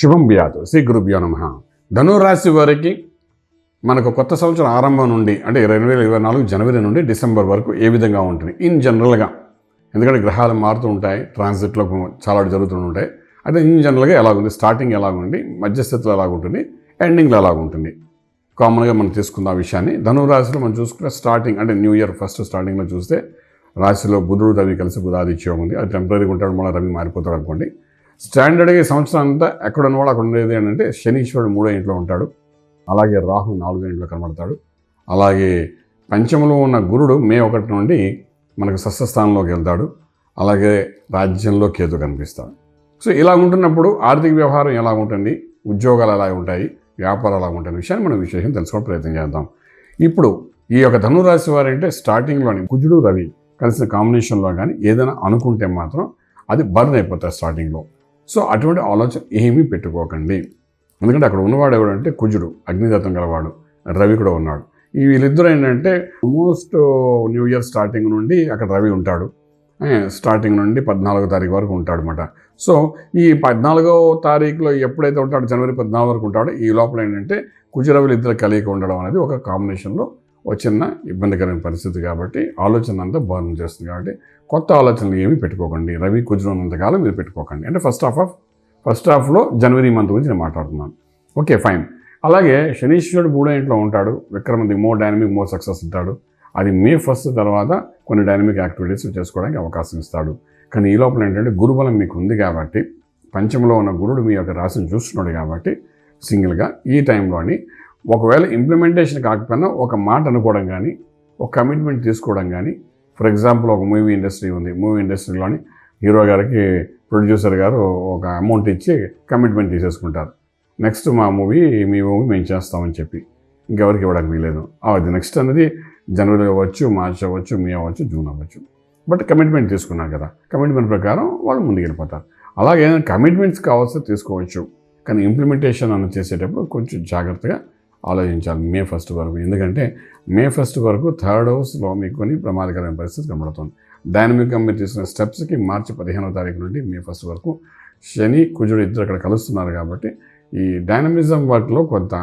శుభం బియాదు శ్రీ గురుభ్యో నమ. ధనురాశి వారికి మనకు కొత్త సంవత్సరం ఆరంభం నుండి అంటే రెండు వేల ఇరవై నాలుగు జనవరి నుండి డిసెంబర్ వరకు ఏ విధంగా ఉంటుంది? ఇన్ జనరల్గా. ఎందుకంటే గ్రహాలు మారుతూ ఉంటాయి ట్రాన్సిట్లో చాలా జరుగుతూ ఉంటాయి. అయితే ఇన్ జనరల్గా ఎలాగుంది? స్టార్టింగ్ ఎలాగుంది? మధ్యస్థితిలో ఎలాగుంటుంది? ఎండింగ్లో ఎలాగుంటుంది? కామన్గా మనం తీసుకుందాం ఆ విషయాన్ని. ధనురాశిలో మనం చూసుకుంటే స్టార్టింగ్ అంటే న్యూ ఇయర్ ఫస్ట్ స్టార్టింగ్లో చూస్తే రాశిలో బుధుడు రవి కలిసి బుధాదిత్యం ఉంది. అది టెంపరీగా ఉంటాడు మళ్ళీ రవి మారిపోతాడు అనుకోండి. స్టాండర్డ్గా ఈ సంవత్సరం అంతా ఎక్కడ ఉన్నవాడు అక్కడ ఉండేది ఏంటంటే శనీశ్వరుడు మూడో ఇంట్లో ఉంటాడు. అలాగే రాహు నాలుగో ఇంట్లో కనబడతాడు. అలాగే పంచమలో ఉన్న గురుడు మే ఒకటి నుండి మనకు సస్యస్థానంలోకి వెళ్తాడు. అలాగే రాజ్యంలో కేతు కనిపిస్తాడు. సో ఇలా ఉంటున్నప్పుడు ఆర్థిక వ్యవహారం ఎలా ఉంటుంది? ఉద్యోగాలు ఎలా ఉంటాయి? వ్యాపారాలు ఎలా ఉంటాయి? విషయాన్ని మనం విశేషం తెలుసుకోవడం ప్రయత్నం చేద్దాం. ఇప్పుడు ఈ యొక్క ధనురాశి వారంటే స్టార్టింగ్లోని కుజుడు రవి కలిసిన కాంబినేషన్లో కానీ ఏదైనా అనుకుంటే మాత్రం అది బర్న్ అయిపోతాయి స్టార్టింగ్లో. సో అటువంటి ఆలోచన ఏమీ పెట్టుకోకండి. ఎందుకంటే అక్కడ ఉన్నవాడు ఎవడంటే కుజుడు అగ్నిదత్తం గలవాడు రవి కూడా ఉన్నాడు. ఈ వీళ్ళిద్దరూ ఏంటంటే ఆల్మోస్ట్ న్యూ ఇయర్ స్టార్టింగ్ నుండి అక్కడ రవి ఉంటాడు. స్టార్టింగ్ నుండి పద్నాలుగో తారీఖు వరకు ఉంటాడు అనమాట సో ఈ పద్నాలుగో తారీఖులో ఎప్పుడైతే ఉంటాడో జనవరి పద్నాలుగు వరకు ఉంటాడో ఈ లోపల ఏంటంటే కుజరవులు ఇద్దరు కలియక ఉండడం అనేది ఒక కాంబినేషన్లో ఒక చిన్న ఇబ్బందికరమైన పరిస్థితి కాబట్టి ఆలోచన అంతా బర్న్ చేస్తుంది కాబట్టి కొత్త ఆలోచనలు ఏమీ పెట్టుకోకండి. రవి కుజుడు ఉన్నంతకాలం మీరు పెట్టుకోకండి. అంటే ఫస్ట్ హాఫ్ ఆఫ్ ఫస్ట్ హాఫ్లో జనవరి మంత్ గురించి నేను మాట్లాడుతున్నాను. ఓకే ఫైన్ అలాగే శనీశ్వరుడు మూడో ఇంట్లో ఉంటాడు. విక్రమంది మోర్ డైనమిక్ మోర్ సక్సెస్ ఉంటాడు అది మే ఫస్ట్ తర్వాత కొన్ని డైనమిక్ యాక్టివిటీస్ చేసుకోవడానికి అవకాశం ఇస్తాడు. కానీ ఈ లోపల ఏంటంటే గురుబలం మీకు ఉంది కాబట్టి పంచంలో ఉన్న గురుడు మీ యొక్క రాశిని చూస్తున్నాడు కాబట్టి సింగిల్గా ఈ టైంలోని ఒకవేళ ఇంప్లిమెంటేషన్ కాకపోయినా ఒక మాట అనుకోవడం కానీ ఒక కమిట్మెంట్ తీసుకోవడం కానీ ఫర్ ఎగ్జాంపుల్ ఒక మూవీ ఇండస్ట్రీ ఉంది. మూవీ ఇండస్ట్రీలోని హీరో గారికి ప్రొడ్యూసర్ గారు ఒక అమౌంట్ ఇచ్చి కమిట్మెంట్ తీసేసుకుంటారు. నెక్స్ట్ మా మూవీ మీ మూవీ మేము చేస్తామని చెప్పి ఇంకెవరికి ఇవ్వడానికి వీలేదు అది నెక్స్ట్ అనేది జనవరి అవ్వచ్చు మార్చ్ అవ్వచ్చు మే అవ్వచ్చు జూన్ అవ్వచ్చు. బట్ కమిట్మెంట్ తీసుకున్నారు కదా. కమిట్మెంట్ ప్రకారం వాళ్ళు ముందుకెళ్ళిపోతారు. అలాగే కమిట్మెంట్స్ కావాల్సి తీసుకోవచ్చు. కానీ ఇంప్లిమెంటేషన్ అని చేసేటప్పుడు కొంచెం జాగ్రత్తగా ఆలోచించాలి మే ఫస్ట్ వరకు. ఎందుకంటే మే ఫస్ట్ వరకు థర్డ్ హౌస్లో మీకు కొన్ని ప్రమాదకరమైన పరిస్థితి కనబడుతుంది. డైనమిక్గా మీరు తీసుకున్న స్టెప్స్కి మార్చి పదిహేనవ తారీఖు నుండి మే ఫస్ట్ వరకు శని కుజుడు ఇద్దరు అక్కడ కలుస్తున్నారు కాబట్టి ఈ డైనమిజం వర్క్లో కొంత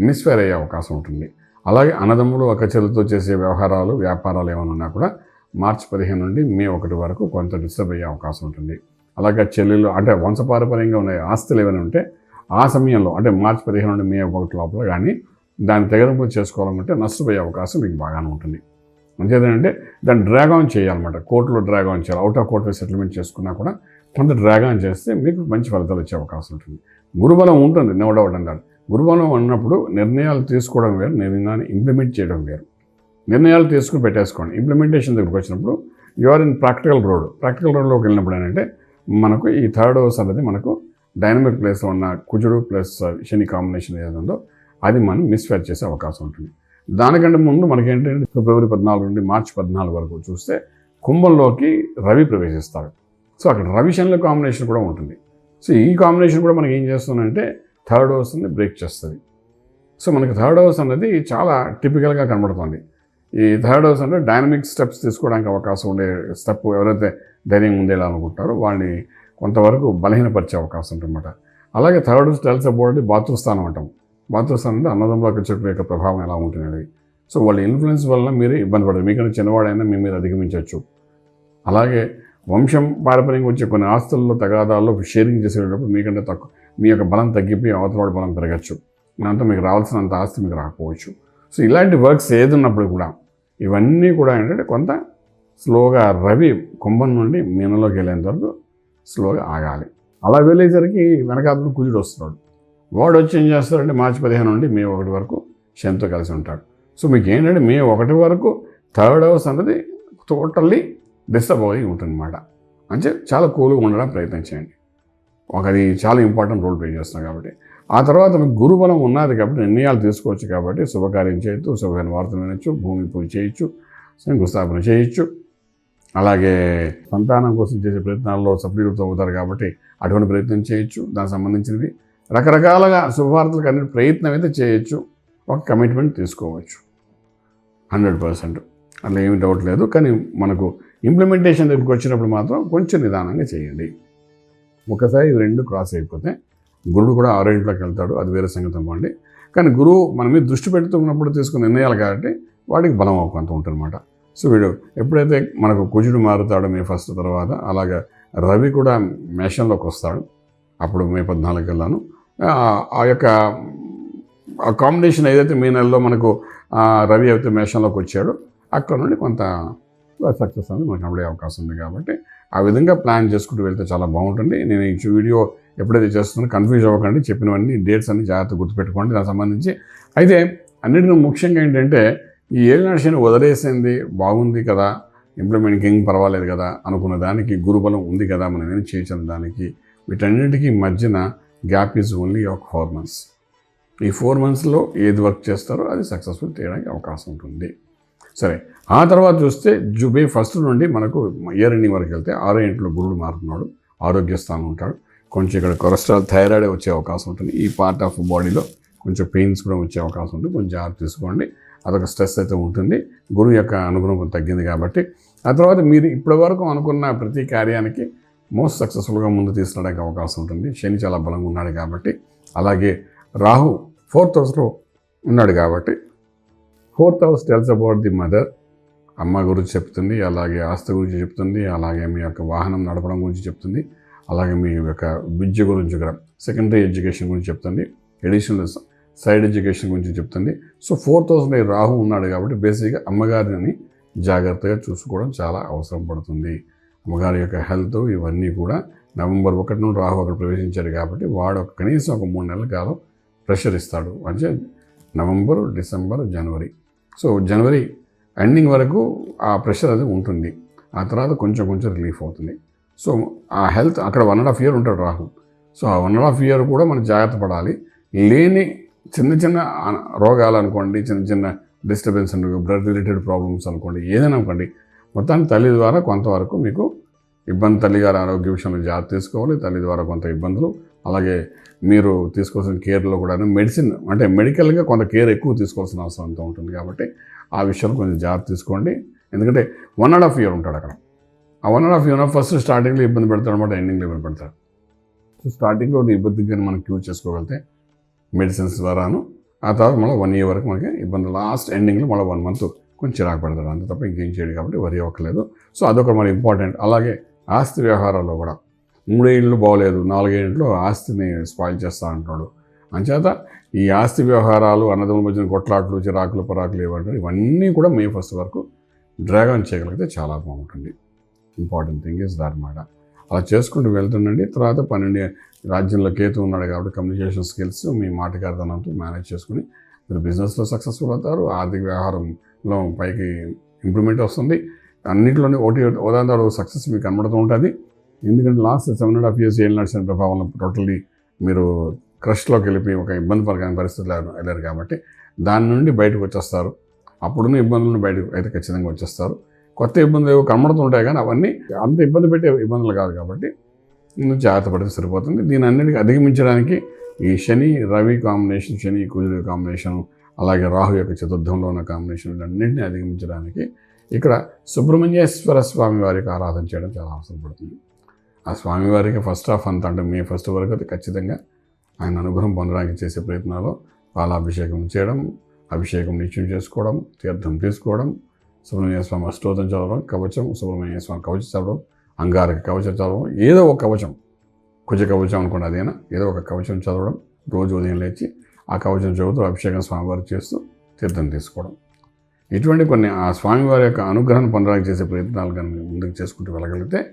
మిస్ఫైర్ అయ్యే అవకాశం ఉంటుంది. అలాగే అన్నదమ్ములు చెల్లితో చేసే వ్యవహారాలు వ్యాపారాలు ఏమైనా ఉన్నా కూడా మార్చి పదిహేను నుండి మే ఒకటి వరకు కొంత డిస్టర్బ్ అయ్యే అవకాశం ఉంటుంది. అలాగే చెల్లెలు అంటే వంశపారపర్యంగా ఉన్న ఆస్తులు ఏమైనా ఉంటే ఆ సమయంలో అంటే మార్చి పదిహేను నుండి మే ఒకటి లోపల కానీ దాన్ని తెగరింపు చేసుకోవాలనుకుంటే నష్టపోయే అవకాశం మీకు బాగానే ఉంటుంది. అంతేదంటే దాన్ని డ్రాగ్ ఆన్ చేయాలన్నమాట. కోర్టులో డ్రాగ్ ఆన్ చేయాలి. అవుట్ ఆఫ్ కోర్టులో సెటిల్మెంట్ చేసుకున్నా కూడా కొంత డ్రాగ్ ఆన్ చేస్తే మీకు మంచి ఫలితాలు వచ్చే అవకాశం ఉంటుంది. గురుబలం ఉంటుంది నో డౌట్ అంటారు. గురుబలం ఉన్నప్పుడు నిర్ణయాలు తీసుకోవడం వేరు నిర్ణయాన్ని ఇంప్లిమెంట్ చేయడం వేరు. నిర్ణయాలు తీసుకుని పెట్టేసుకోండి. ఇంప్లిమెంటేషన్ దగ్గరికి వచ్చినప్పుడు you're in practical road practical రోడ్లోకి వెళ్ళినప్పుడు ఏంటంటే మనకు ఈ థర్డ్ హౌస్ అనేది మనకు డైనమిక్ ప్లేస్లో ఉన్న కుజుడు ప్లస్ శని కాంబినేషన్ ఏదైందో అది మనం మిస్ఫేర్ చేసే అవకాశం ఉంటుంది. దానికంటే ముందు మనకేంటంటే ఫిబ్రవరి పద్నాలుగు నుండి మార్చి పద్నాలుగు వరకు చూస్తే కుంభంలోకి రవి ప్రవేశిస్తాడు. సో అక్కడ రవి శనుల కాంబినేషన్ కూడా ఉంటుంది. సో ఈ కాంబినేషన్ కూడా మనకి ఏం చేస్తుందంటే థర్డ్ హౌస్ని బ్రేక్ చేస్తుంది. సో మనకి థర్డ్ హౌస్ అనేది చాలా టిపికల్గా కనబడుతుంది. ఈ థర్డ్ హౌస్ అంటే డైనమిక్ స్టెప్స్ తీసుకోవడానికి అవకాశం ఉండే స్టెప్ ఎవరైతే ధైర్యం ఉండేలా అనుకుంటారో వాళ్ళని కొంతవరకు బలహీనపరిచే అవకాశం ఉంటుందన్నమాట అలాగే థర్డ్ హౌస్ టెల్స్ అబౌట్ బాతృస్థానం అంటాం. బాతృస్థానం అంటే అన్నదమ్ముల చెట్ల యొక్క ప్రభావం ఎలా ఉంటుంది సో వాళ్ళ ఇన్ఫ్లుయెన్స్ వల్ల మీరు ఇబ్బంది పడదు మీకంటే చిన్నవాడైనా మీ మీద అధిగమించవచ్చు. అలాగే వంశం పారపర్యంగా వచ్చే కొన్ని ఆస్తుల్లో తగాదాల్లో షేరింగ్ చేసేటప్పుడు మీకంటే తక్కువ మీ యొక్క బలం తగ్గిపోయి అవతలవాడి బలం పెరగచ్చు. దాంతో మీకు రావాల్సినంత ఆస్తి మీకు రాకపోవచ్చు. సో ఇలాంటి వర్క్స్ ఏది ఉన్నప్పుడు కూడా ఇవన్నీ కూడా ఏంటంటే కొంత స్లోగా రవి కుంభం నుండి మీనలోకి వెళ్ళేంత వరకు స్లోగా ఆగాలి. అలా వెళ్ళేసరికి వెనకాతలు కుజుడు వస్తున్నాడు. వాడు వచ్చి ఏం చేస్తాడంటే మార్చి పదిహేను నుండి మే ఒకటి వరకు శనితో కలిసి ఉంటాడు. సో మీకు ఏంటంటే మే ఒకటి వరకు థర్డ్ హౌస్ అన్నది టోటల్లీ డిస్టర్బ్ అయ్యి ఉంటుందన్నమాట. అంటే చాలా కూల్గా ఉండడానికి ప్రయత్నం చేయండి. ఒక అది చాలా ఇంపార్టెంట్ రోల్ ప్లే చేస్తున్నాం కాబట్టి. ఆ తర్వాత మీకు గురుబలం ఉన్నది కాబట్టి నిర్ణయాలు తీసుకోవచ్చు కాబట్టి శుభకార్యం చేయొచ్చు శుభమైన వార్తలు వినొచ్చు భూమి పూజ చేయొచ్చు శంకుస్థాపన చేయొచ్చు. అలాగే సంతానం కోసం చేసే ప్రయత్నాల్లో సఫలీకృతం అవుతారు కాబట్టి అటువంటి ప్రయత్నం చేయొచ్చు. దానికి సంబంధించినవి రకరకాలుగా శుభవార్తలకు అన్ని ప్రయత్నం అయితే చేయొచ్చు. ఒక కమిట్మెంట్ తీసుకోవచ్చు. హండ్రెడ్ పర్సెంట్ అట్లా ఏమి డౌట్ లేదు. కానీ మనకు ఇంప్లిమెంటేషన్ దగ్గరికి వచ్చినప్పుడు మాత్రం కొంచెం నిదానంగా చేయండి. ఒకసారి రెండు క్రాస్ అయిపోతే గురుడు కూడా ఆరో ఇంట్లోకి వెళ్తాడు. అది వేరే సంగతి అనుకోండి. కానీ గురువు మన మీద దృష్టి పెడుతున్నప్పుడు తీసుకున్న నిర్ణయాలు కాబట్టి వాడికి బలం కొంత ఉంటుందన్నమాట. సో వీడు ఎప్పుడైతే మనకు కుజుడు మారుతాడో మే ఫస్ట్ తర్వాత అలాగే రవి కూడా మేషంలోకి వస్తాడు. అప్పుడు మే పద్నాలుగు కల్లాను. ఆ- యొక్క ఆ కాంబినేషన్ ఏదైతే మే నెలలో మనకు రవి అయితే మేషంలోకి వచ్చాడో అక్కడ నుండి కొంత సక్సెస్ అనేది మనకు అప్పుడే అవకాశం ఉంది కాబట్టి ఆ విధంగా ప్లాన్ చేసుకుంటూ వెళ్తే చాలా బాగుంటుంది. నేను ఈ వీడియో ఎప్పుడైతే చేస్తున్నా కన్ఫ్యూజ్ అవ్వకండి. చెప్పినవన్నీ డేట్స్ అన్ని జాగ్రత్త గుర్తుపెట్టుకోండి. దానికి సంబంధించి అయితే అన్నిటికీ ముఖ్యంగా ఏంటంటే ఈ ఏలినాడు నడిచిన వదిలేసింది బాగుంది కదా ఇంప్లిమెంట్కి ఏం పర్వాలేదు కదా అనుకున్న దానికి గురుబలం ఉంది కదా మనం ఏం చేసిన దానికి. వీటన్నిటికీ మధ్యన గ్యాప్ ఈజ్ ఓన్లీ ఒక ఫోర్ మంత్స్ ఈ ఫోర్ మంత్స్లో ఏది వర్క్ చేస్తారో అది సక్సెస్ఫుల్ చేయడానికి అవకాశం ఉంటుంది. సరే ఆ తర్వాత చూస్తే జుబే ఫస్ట్ నుండి మనకు ఇయర్ ఎండింగ్ వరకు వెళ్తే ఆరో ఇంట్లో గురుడు మారుతున్నాడు ఆరోగ్య స్థానం ఉంటాడు. కొంచెం ఇక్కడ కొలెస్ట్రాల్ థైరాయిడ్ వచ్చే అవకాశం ఉంటుంది. ఈ పార్ట్ ఆఫ్ బాడీలో కొంచెం పెయిన్స్ కూడా వచ్చే అవకాశం ఉంటుంది. కొంచెం జాగ్రత్త తీసుకోండి. అదొక స్ట్రెస్ అయితే ఉంటుంది. గురువు యొక్క అనుగుణం తగ్గింది కాబట్టి. ఆ తర్వాత మీరు ఇప్పటి వరకు అనుకున్న ప్రతి కార్యానికి మోస్ట్ సక్సెస్ఫుల్గా ముందు తీసుకురావడానికి అవకాశం ఉంటుంది. శని చాలా బలంగా ఉన్నాడు కాబట్టి. అలాగే రాహు ఫోర్త్ హౌస్లో ఉన్నాడు కాబట్టి. Fourth house tells about the mother అమ్మ గురించి చెప్తుంది. అలాగే ఆస్తి గురించి చెప్తుంది. అలాగే మీ యొక్క వాహనం నడపడం గురించి చెప్తుంది. అలాగే మీ యొక్క విద్య గురించి కూడా. సెకండరీ ఎడ్యుకేషన్ గురించి చెప్తుంది. ఎడిషనల్ సైడ్ ఎడ్యుకేషన్ గురించి చెప్తుంది. సో ఫోర్త్ హౌస్లో రాహు ఉన్నాడు కాబట్టి బేసిక్గా అమ్మగారిని జాగ్రత్తగా చూసుకోవడం చాలా అవసరం పడుతుంది. అమ్మగారి యొక్క హెల్త్ ఇవన్నీ కూడా నవంబర్ ఒకటి నుండి రాహు అక్కడ ప్రవేశించాడు కాబట్టి వాడు ఒక కనీసం ఒక మూడు నెలల కాలం ప్రెషర్ ఇస్తాడు. అంటే November December January. So January ending వరకు ఆ ప్రెషర్ అది ఉంటుంది. ఆ తర్వాత కొంచెం కొంచెం రిలీఫ్ అవుతుంది. సో ఆ హెల్త్ అక్కడ వన్ అండ్ హాఫ్ ఇయర్ ఉంటాడు రాహు. సో ఆ వన్ అండ్ హాఫ్ ఇయర్ కూడా మనం జాగ్రత్త పడాలి. లేని చిన్న చిన్న రోగాలు అనుకోండి చిన్న చిన్న డిస్టర్బెన్స్ బ్లడ్ రిలేటెడ్ ప్రాబ్లమ్స్ అనుకోండి ఏదైనా అనుకోండి మొత్తాన్ని తల్లి ద్వారా కొంతవరకు మీకు ఇబ్బంది తల్లిగారి ఆరోగ్య విషయంలో జాగ్రత్త తీసుకోవాలి తల్లి ద్వారా కొంత ఇబ్బందులు అలాగే మీరు తీసుకోవాల్సిన కేర్లో కూడా మెడిసిన్ అంటే మెడికల్గా కొంత కేర్ ఎక్కువ తీసుకోవాల్సిన అవసరం అంతా ఉంటుంది కాబట్టి ఆ విషయంలో కొంచెం జాగ్రత్త తీసుకోండి. ఎందుకంటే వన్ అండ్ హాఫ్ ఇయర్ ఉంటాడు అక్కడ. ఆ one and half year first స్టార్టింగ్లో ఇబ్బంది పెడతాడు అనమాట ఎండింగ్లో ఇబ్బంది పెడతాడు. సో స్టార్టింగ్లో ఇబ్బంది కానీ మనం క్యూర్ చేసుకోగలిగితే మెడిసిన్స్ ద్వారాను. ఆ తర్వాత మళ్ళీ వన్ ఇయర్ వరకు మనకి ఇబ్బంది లాస్ట్ ఎండింగ్లో మళ్ళీ వన్ మంత్ కొంచెం చిరాకు పెడతాడు అంత తప్ప ఇంకేం చేయడు కాబట్టి వరి అవ్వట్లేదు సో అదొక మరి ఇంపార్టెంట్ అలాగే ఆస్తి వ్యవహారాల్లో కూడా మూడేళ్ళు బాగోలేదు నాలుగేళ్ళలో ఆస్తిని స్పాయిల్ చేస్తా అంటున్నాడు. అంచేత ఈ ఆస్తి వ్యవహారాలు అన్నదమ్ముల మధ్యన కొట్లాట్లు చిరాకులు పరాకులు ఏమంటారు ఇవన్నీ కూడా మే ఫస్ట్ వరకు డ్రాగన్ చేయగలిగితే చాలా బాగుంటుంది. ఇంపార్టెంట్ థింగ్ ఇస్ అనమాట అలా చేసుకుంటూ వెళ్తుండండి. తర్వాత పన్నెండు రాజ్యంలో కేతు ఉన్నాడు కాబట్టి కమ్యూనికేషన్ స్కిల్స్ మీ మాటగారితనంతో మేనేజ్ చేసుకుని మీరు బిజినెస్లో సక్సెస్ఫుల్ అవుతారు ఆర్థిక వ్యవహారంలో పైకి ఇంప్రూవ్మెంట్ వస్తుంది. అన్నింటిలోనే ఒకటి ఉదాహరణ తర్వాత సక్సెస్ మీకు కనబడుతూ ఉంటుంది. ఎందుకంటే last seven and half years ఏళ్ళు నడిచిన ప్రభావంలో టోటల్లీ మీరు క్రష్లోకి వెళ్ళిపోయి ఒక ఇబ్బంది పడని పరిస్థితులు వెళ్ళారు కాబట్టి దాని నుండి బయటకు వచ్చేస్తారు. అప్పుడున్న ఇబ్బందుల నుండి బయటకు అయితే ఖచ్చితంగా వచ్చేస్తారు. కొత్త ఇబ్బందులు ఏవో కనబడుతుంటాయి కానీ అవన్నీ అంత ఇబ్బంది పెట్టే ఇబ్బందులు కాదు కాబట్టి జాగ్రత్త పడితే సరిపోతుంది. దీని అన్నిటికీ అధిగమించడానికి ఈ శని రవి కాంబినేషన్ శని కుజుడు కాంబినేషన్ అలాగే రాహు యొక్క చతుర్థంలో ఉన్న కాంబినేషన్ వీటన్నింటినీ అధిగమించడానికి ఇక్కడ సుబ్రహ్మణ్యేశ్వర స్వామి వారికి ఆరాధన చేయడం చాలా అవసరం పడుతుంది. ఆ స్వామివారికి ఫస్ట్ ఆఫ్ అంత అంటే మే ఫస్ట్ వరకు అయితే ఖచ్చితంగా ఆయన అనుగ్రహం పొందడానికి చేసే ప్రయత్నాలు పాలాభిషేకం చేయడం అభిషేకం నిత్యం చేసుకోవడం తీర్థం తీసుకోవడం సుబ్రహ్మణ్య స్వామి అష్టోదం చదవడం కవచం సుబ్రహ్మణ్య స్వామి కవచం చదవడం అంగారక కవచం చదవడం ఏదో ఒక కవచం. కుజ కవచం అనుకోండి అదేనా ఏదో ఒక కవచం చదవడం. రోజు ఉదయం లేచి ఆ కవచం చదువుతూ అభిషేకం స్వామివారు చేస్తూ తీర్థం తీసుకోవడం. ఇటువంటి కొన్ని ఆ స్వామివారి యొక్క అనుగ్రహాన్ని పొందడానికి చేసే ప్రయత్నాలు కనుక ముందుకు చేసుకుంటూ వెళ్ళగలిగితే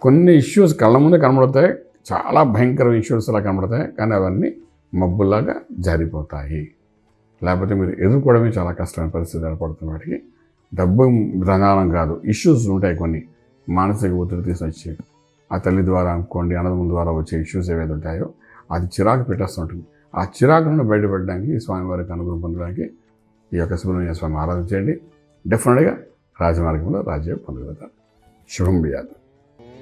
కొన్ని ఇష్యూస్ కళ్ళ ముందే కనబడతాయి. చాలా భయంకర ఇష్యూస్ అలా కనబడతాయి. కానీ అవన్నీ మబ్బుల్లాగా జారిపోతాయి. లేకపోతే మీరు ఎదుర్కోవడమే చాలా కష్టమైన పరిస్థితి ఏర్పడుతున్న వాటికి. డబ్బు ప్రధానం కాదు. ఇష్యూస్ ఉంటాయి కొన్ని. మానసిక ఒత్తిడి తీసుకొచ్చి ఆ తల్లి ద్వారా అనుకోండి అన్నదమ్ముల ద్వారా వచ్చే ఇష్యూస్ ఏవైతే ఉంటాయో అది చిరాకు పెట్టేస్తుంటుంది ఆ చిరాకు నుండి బయటపడడానికి స్వామివారికి అనుగ్రహం పొందడానికి ఈ యొక్క సుబ్రహ్మణ్య స్వామి ఆరాధన చేయండి. డెఫినెట్గా రాజమార్గంలో రాజ్యం పొందగలుగుతారు శుభం బియాదు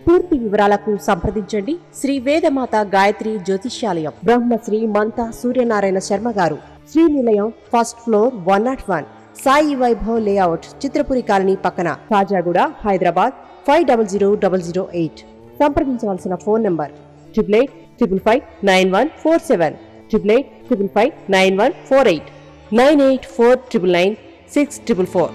పూర్తి వివరాలకు సంప్రదించండి. శ్రీ వేదమాత గాయత్రి జ్యోతిష్యాలయం. బ్రహ్మశ్రీ మంత సూర్యనారాయణ శర్మ గారు. Shri Nilayam first floor one not one. Sai Vaibhav layout Chitrapuri colony పక్కన. Kajaguda Hyderabad. Five double zero double zero eight సంప్రదించవలసిన phone number triple eight triple five nine one four seven triple eight triple five nine one four eight nine eight four triple nine six triple four